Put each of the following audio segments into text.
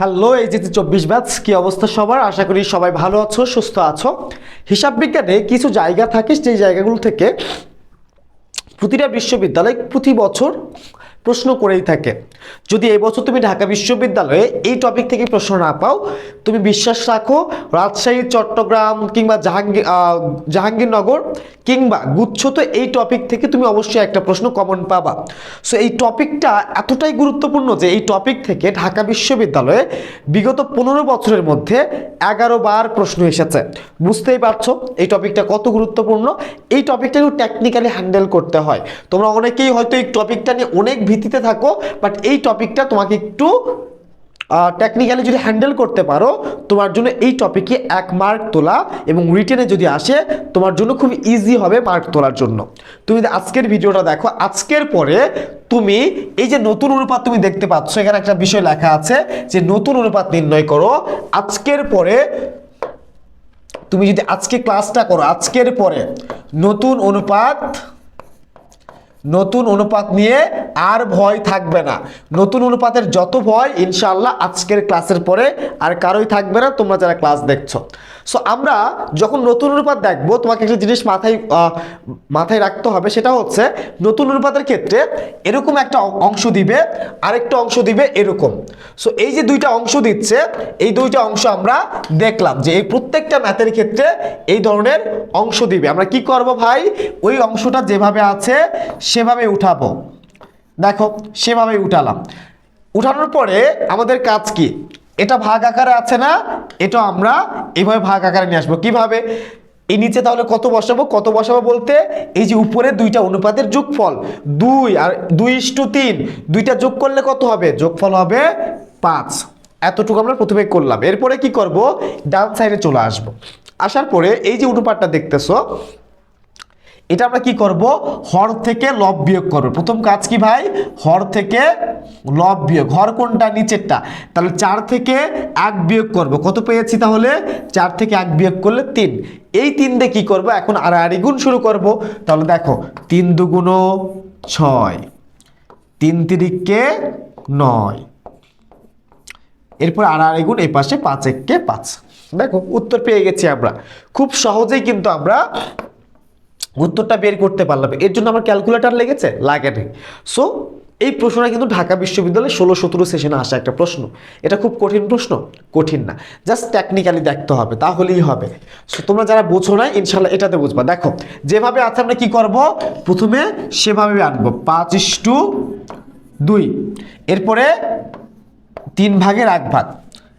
Hello, এই যে চব্বিশ ব্যাচ, কি অবস্থা সবার? আশা করি সবাই ভালো আছো, সুস্থ আছো। হিসাব বিজ্ঞানে কিছু জায়গা থাকে, সেই জায়গাগুলো থেকে প্রতিটা বিশ্ববিদ্যালয় প্রতি বছর প্রশ্ন করেই থাকে। যদি এবছর তুমি ঢাকা বিশ্ববিদ্যালয়ে এই টপিক থেকে প্রশ্ন না পাও, তুমি বিশ্বাস রাখো রাজশাহী, চট্টগ্রাম কিংবা জাহাঙ্গীর জাহাঙ্গীরনগর কিংবা গুচ্ছ তো এই টপিক থেকে তুমি অবশ্যই একটা প্রশ্ন কমন পাবা। সো এই টপিকটা এতটাই গুরুত্বপূর্ণ যে এই টপিক থেকে ঢাকা বিশ্ববিদ্যালয়ে বিগত পনেরো বছরের মধ্যে এগারো বার প্রশ্ন এসেছে। বুঝতেই পারছ এই টপিকটা কত গুরুত্বপূর্ণ? এই টপিকটা একটু টেকনিক্যালি হ্যান্ডেল করতে হয়। তোমরা অনেকেই হয়তো এই টপিকটা নিয়ে অনেক ভীতিতে থাকো বাট এই টপিকটা তোমাকে একটু টেকনিক্যালি যদি হ্যান্ডেল করতে পারো, তোমার জন্য এই টপিকে এক মার্ক তোলা এবং রিটেনে যদি আসে, তোমার জন্য খুব ইজি হবে মার্ক তোলার জন্য। তুমি আজকের ভিডিওটা দেখো, আজকের পরে তুমি এই যে নতুন অনুপাত তুমি দেখতে পাচ্ছ, এখানে একটা বিষয় লেখা আছে যে নতুন অনুপাত নির্ণয় করো। আজকের পরে তুমি যদি আজকে ক্লাসটা করো, আজকের পরে নতুন অনুপাত নতুন অনুপাত নিয়ে আর ভয় থাকবে না। নতুন অনুপাতের যত ভয়, ইনশাআল্লাহ আজকের ক্লাসের পরে আর কারোই থাকবে না। তোমরা যারা ক্লাস দেখছ। সো আমরা যখন নতুন অনুপাত দেখব, তোমাকে একটা জিনিস মাথায় মাথায় রাখতে হবে, সেটা হচ্ছে নতুন অনুপাতের ক্ষেত্রে এরকম একটা অংশ দিবে, আরেকটা অংশ দিবে এরকম। সো এই যে দুইটা অংশ দিচ্ছে, এই দুইটা অংশ আমরা দেখলাম যে এই প্রত্যেকটা ম্যাথের ক্ষেত্রে এই ধরনের অংশ দিবে। আমরা কি করব ভাই? ওই অংশটা যেভাবে আছে, সেভাবে উঠাবো। দেখো, সেভাবে উঠালাম। উঠানোর পরে আমাদের কাজ কি? এটা ভাগ আকারে আছে না, এটা আমরা এইভাবে ভাগ আকারে নিয়ে আসব। কীভাবে? এই নিচে তাহলে কত বসাবো? কত বসাবো বলতে, এই যে উপরে দুইটা অনুপাতের যোগফল, দুই আর দুই ইস্টু তিন, দুইটা যোগ করলে কত হবে? যোগফল হবে পাঁচ। এতটুকু আমরা প্রথমে করলাম। এরপরে কি করব? ডান সাইডে চলে আসব। আসার পরে এই যে অনুপাতটা দেখতেছো এটা আমরা কি করব? হর থেকে লব বিয়োগ করব। প্রথম কাজ কি ভাই? হর থেকে লব বিয়োগ। হর কোনটা? নিচেরটা। তাহলে চার থেকে এক বিয়োগ করব। কত পেয়েছি তাহলে? চার থেকে এক বিয়োগ করলে তিন। এই তিন দিয়ে কি করব? এখন আড়াআড়ি গুণ শুরু করব। তাহলে দেখো, তিন দুগুণ ছয়। তিন তিরিককে নয়। এরপর আড়াআড়ি গুণ এই পাশে পাঁচ এককে পাঁচ। দেখো, উত্তর পেয়ে গেছি আমরা। খুব সহজেই কিন্তু আমরা উত্তরটা বের করতে পারলাম। এর জন্য আমার ক্যালকুলেটার লেগেছে? লাগেনি সো এই প্রশ্নটা কিন্তু ঢাকা বিশ্ববিদ্যালয়ে ষোলো সতেরো সেশনে আসা একটা প্রশ্ন। এটা খুব কঠিন প্রশ্ন? কঠিন না। জাস্ট টেকনিক্যালি দেখতে হবে, তাহলেই হবে। সো তোমরা যারা বোঝো না ইনশাল্লাহ এটাতে বুঝবা। দেখো, যেভাবে আছে আমরা কি করব? প্রথমে সেভাবে আনব। পাঁচ ইস্টু দুই। এরপরে তিন ভাগের এক ভাগ।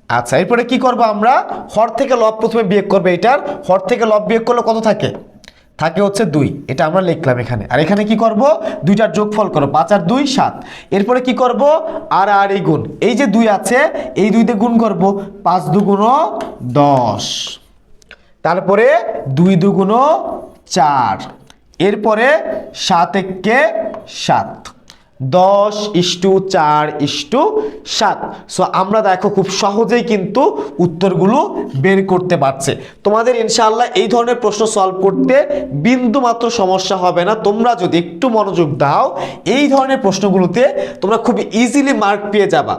আচ্ছা এরপরে কি করব আমরা? হর থেকে লব প্রথমে বিয়োগ করবে এটার। হর থেকে লব বিয়োগ করলে কত থাকে? থাকে হচ্ছে দুই। এটা আমরা লিখলাম এখানে। আর এখানে কি করব? দুইটার যোগফল করো, পাঁচ আর দুই, সাত। এরপরে কি করব? আর আর, এই গুণ। এই যে দুই আছে, এই দুইতে গুণ করব, পাঁচ দুগুণ দশ। তারপরে দুই দুগুণ চার। এরপরে সাত একে সাত। দশ ইস্টু চার ইস্টু সাত। সো আমরা দেখো খুব সহজেই কিন্তু উত্তরগুলো বের করতে পারছে। তোমাদের ইনশাআল্লাহ এই ধরনের প্রশ্ন সলভ করতে বিন্দু মাত্র সমস্যা হবে না। তোমরা যদি একটু মনোযোগ দাও, এই ধরনের প্রশ্নগুলোতে তোমরা খুব ইজিলি মার্ক পেয়ে যাবা।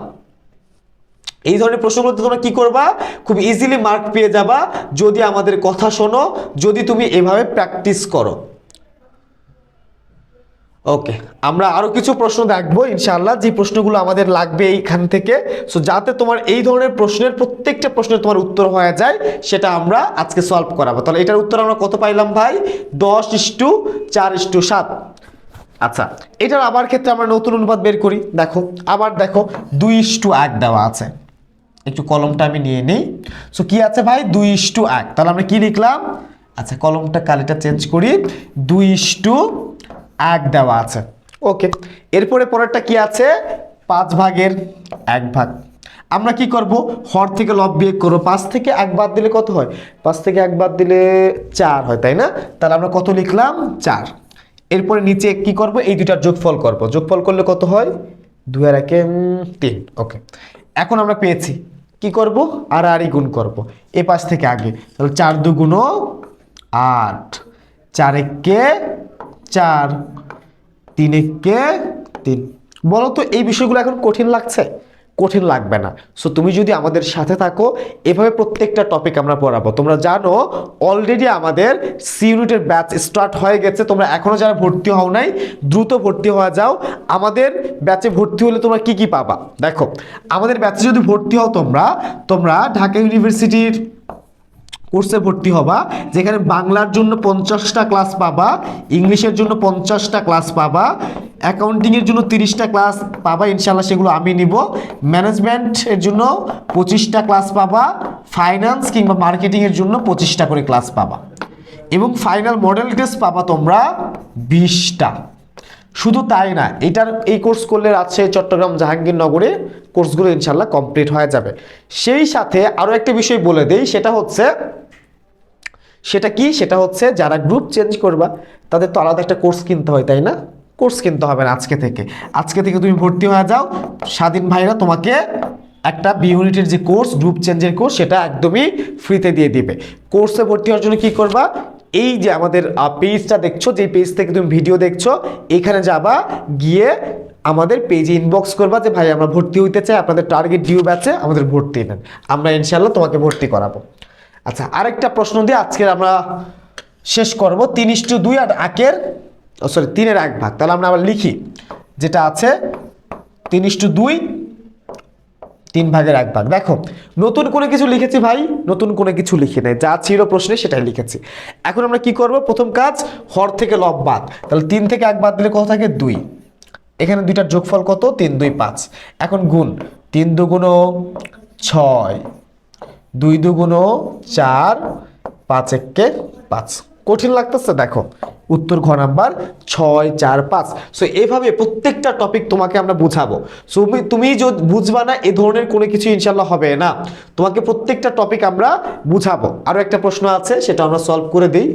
এই ধরনের প্রশ্নগুলোতে তোমরা কি করবা? খুব ইজিলি মার্ক পেয়ে যাবা। যদি আমাদের কথা শোনো, যদি তুমি এভাবে প্র্যাকটিস করো। ওকে আমরা আরও কিছু প্রশ্ন দেখব, ইনশাআল্লাহ, যে প্রশ্নগুলো আমাদের লাগবে এইখান থেকে। সো যাতে তোমার এই ধরনের প্রশ্নের প্রত্যেকটা প্রশ্নের তোমার উত্তর হয়ে যায়, সেটা আমরা আজকে সলভ করাবো। তাহলে এটার উত্তর আমরা কত পাইলাম ভাই? দশ ইস্টু চার ইস্টু সাত। আচ্ছা এটার আবার ক্ষেত্রে আমরা নতুন অনুপাত বের করি। দেখো, আবার দেখো, দুই ইস্টু এক দেওয়া আছে। একটু কলমটা আমি নিয়ে নিই। সো কি আছে ভাই? দুই ইস্টু এক। তাহলে আমরা কি লিখলাম? আচ্ছা কলমটা কালিটা চেঞ্জ করি। দুই ইস্টু এক দেওয়া আছে। ওকে, এরপরে পরেরটা কি আছে? পাঁচ ভাগের এক ভাগ। আমরা কি করব? হর থেকে লব বিয়োগ করব। পাঁচ থেকে এক বাদ দিলে কত হয়? পাঁচ থেকে এক বাদ দিলে চার হয়, তাই না? তাহলে আমরা কত লিখলাম? চার। এরপরে নিচে কি করব? এই দুটার যোগফল করব। যোগফল করলে কত হয়? দুই আর একে তিন। ওকে, এখন আমরা পেয়েছি। কি করব? আর আরই গুণ করব। এ পাশ থেকে আগে। তাহলে চার দুগুণ আট। চার একে চার, তিন কে? তিন। বলো তো এই বিষয়গুলো এখন কঠিন লাগছে? কঠিন লাগবে না। সো তুমি যদি আমাদের সাথে থাকো, এভাবে প্রত্যেকটা টপিক আমরা পড়াবো। তোমরা জানো অলরেডি আমাদের সি ইউনিটের ব্যাচ স্টার্ট হয়ে গেছে। তোমরা এখনও যারা ভর্তি হও নাই, দ্রুত ভর্তি হওয়া যাও। আমাদের ব্যাচে ভর্তি হলে তোমরা কি কি পাবা? দেখো, আমাদের ব্যাচে যদি ভর্তি হও তোমরা তোমরা ঢাকা ইউনিভার্সিটির কোর্সে ভর্তি হবা, যেখানে বাংলার জন্য পঞ্চাশটা ক্লাস পাবা, ইংলিশের জন্য পঞ্চাশটা ক্লাস পাবা অ্যাকাউন্টিংয়ের জন্য তিরিশটা ক্লাস পাবা ইনশাল্লাহ সেগুলো আমি নিব। ম্যানেজমেন্টের জন্য পঁচিশটা ক্লাস পাবা ফাইন্যান্স কিংবা মার্কেটিংয়ের জন্য পঁচিশটা করে ক্লাস পাবা। এবং ফাইনাল মডেল টেস্ট পাবা তোমরা বিশটা। শুধু তাই না, এটার এই কোর্স করলে রাজশাহী চট্টগ্রাম জাহাঙ্গীরনগরে কোর্সগুলো ইনশাল্লাহ কমপ্লিট হয়ে যাবে। সেই সাথে আরও একটা বিষয় বলে দেই, সেটা হচ্ছে সেটা কি? সেটা হচ্ছে যারা গ্রুপ চেঞ্জ করবা, তাদের তো আলাদা একটা কোর্স কিনতে হয়, তাই না? কোর্স কিনতে হবে না আজকে থেকে। আজকে থেকে তুমি ভর্তি হয়ে যাও, স্বাধীন ভাইরা তোমাকে একটা বি ইউনিটের যে কোর্স গ্রুপ চেঞ্জের কোর্স সেটা একদমই ফ্রিতে দিয়ে দিবে। কোর্সে ভর্তি হওয়ার জন্য কী করবা? এই যে আমাদের পেজটা দেখছ যে পেজ থেকে তুমি ভিডিও দেখছ, এখানে যাবা, গিয়ে আমাদের পেজে ইনবক্স করবা যে, ভাই, আমরা ভর্তি হইতে চাই, আপনাদের টার্গেট ডিউ ব্যাচে আমাদের ভর্তি নেন। আমরা ইনশাল্লাহ তোমাকে ভর্তি করাবো। আচ্ছা আরেকটা প্রশ্ন দিয়ে আজকের আমরা শেষ করব। তিন ইস্টু দুই আর আকের সরি, তিনের এক ভাগ। তাহলে আমরা আবার লিখি, যেটা আছে তিন ইস্টু দুই, তিন ভাগের এক ভাগ। দেখো, নতুন কোনো কিছু লিখেছি ভাই, নতুন কোনো কিছু লিখি নাই। যা ছিল প্রশ্নে সেটাই লিখেছি। এখন আমরা কি করব? প্রথম কাজ, হর থেকে লব বাদ। তাহলে তিন থেকে এক বাদ দিলে কত থাকে? দুই। এখানে দুইটার যোগফল কত? তিন, দুই, পাঁচ। এখন গুণ, তিন দুগুণ ছয়। দুই দুগুণ চার, পাঁচ এককে পাঁচ। কঠিন লাগতেছে, দেখো। উত্তর ঘ নাম্বার, ছয়, চার, পাঁচ। সো এভাবে প্রত্যেকটা টপিক তোমাকে আমরা বুঝাবো। সো তুমি যদি বুঝবা না, এ ধরনের কোনো কিছু ইনশাল্লাহ হবে না। তোমাকে প্রত্যেকটা টপিক আমরা বুঝাবো। আরও একটা প্রশ্ন আছে, সেটা আমরা সলভ করে দিই।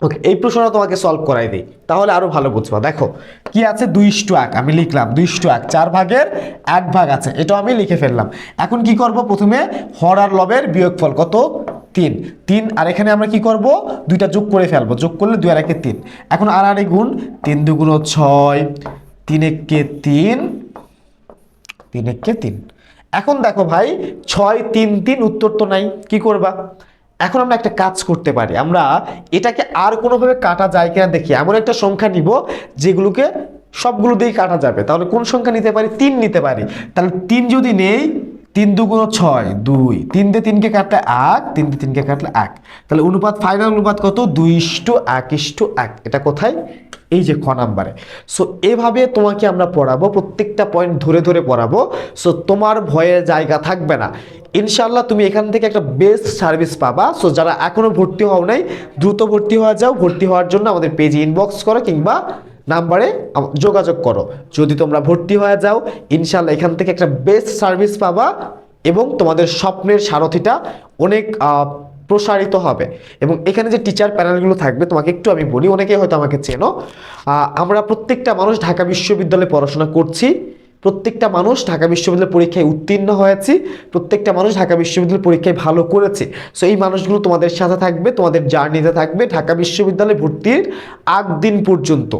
ওকে এই প্রশ্নটা তোমাকে সলভ করাই দিই, তাহলে আরও ভালো বুঝবা। দেখো, কি আছে? দুই এক আমি লিখলাম দুই এক চার ভাগের এক ভাগ আছে, এটাও আমি লিখে ফেললাম। এখন কি করব? প্রথমে হর আর লবের বিয়োগফল কত? তিন। তিন, আর এখানে আমরা কি করব? দুইটা যোগ করে ফেলব, যোগ করলে দুই আর একে তিন। এখন আর আর গুণ, তিন দুগুণ ছয়, তিন একে তিন তিন একে তিন। এখন দেখো ভাই, ছয়, তিন তিন, উত্তর তো নাই, কি করবা? এখন আমরা একটা কাজ করতে পারি। আমরা এটাকে আর কোনোভাবে কাটা যায় কিনা দেখি। এমন একটা সংখ্যা নিব যেগুলোকে সবগুলো দিয়েই কাটা যাবে। তাহলে কোন সংখ্যা নিতে পারি? তিন নিতে পারি। তাহলে তিন যদি নেই তিন দুগুণ ছয়, দুই। তিন দিয়ে তিনকে কাটলে এক তিন দিয়ে তিনকে কাটলে এক। তাহলে অনুপাত ফাইনাল অনুপাত কত? দুই ইস্টু এক। ইস্টু এক এটা কোথায়? এই যে খ নাম্বারে। সো এভাবে তোমাকে আমরা পড়াবো, প্রত্যেকটা পয়েন্ট ধরে ধরে পড়াবো। সো তোমার ভয়ের জায়গা থাকবে না। ইনশাল্লাহ তুমি এখান থেকে একটা বেস্ট সার্ভিস পাবা। সো যারা এখনও ভর্তি হও নাই, দ্রুত ভর্তি হওয়া যাও। ভর্তি হওয়ার জন্য আমাদের পেজে ইনবক্স করো কিংবা নাম্বারে যোগাযোগ করো। যদি তোমরা ভর্তি হয়ে যাও ইনশাল্লাহ এখান থেকে একটা বেস্ট সার্ভিস পাবা এবং তোমাদের স্বপ্নের সারথিটা অনেক প্রসারিত হবে। এবং এখানে যে টিচার প্যানেলগুলো থাকবে, তোমাকে একটু আমি বলি, অনেকেই হয়তো আমাকে চেনো। আমরা প্রত্যেকটা মানুষ ঢাকা বিশ্ববিদ্যালয়ে পড়াশোনা করছি। প্রত্যেকটা মানুষ ঢাকা বিশ্ববিদ্যালয় পরীক্ষায় উত্তীর্ণ হয়েছি, প্রত্যেকটা মানুষ ঢাকা বিশ্ববিদ্যালয় পরীক্ষায় ভালো করেছে। সো এই মানুষগুলো তোমাদের সাথে থাকবে, তোমাদের জার্নিতে থাকবে ঢাকা বিশ্ববিদ্যালয়ে ভর্তির আগ দিন পর্যন্ত।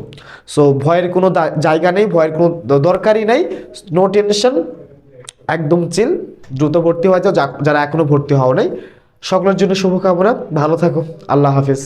সো ভয়ের কোনো জায়গা নেই, ভয়ের কোনো দরকারই নাই। নো টেনশন একদম চিল দ্রুত ভর্তি হয়ে যাও যারা এখনও ভর্তি হও নাই। সকলের জন্য শুভকামনা। ভালো থাকো। আল্লাহ হাফিজ।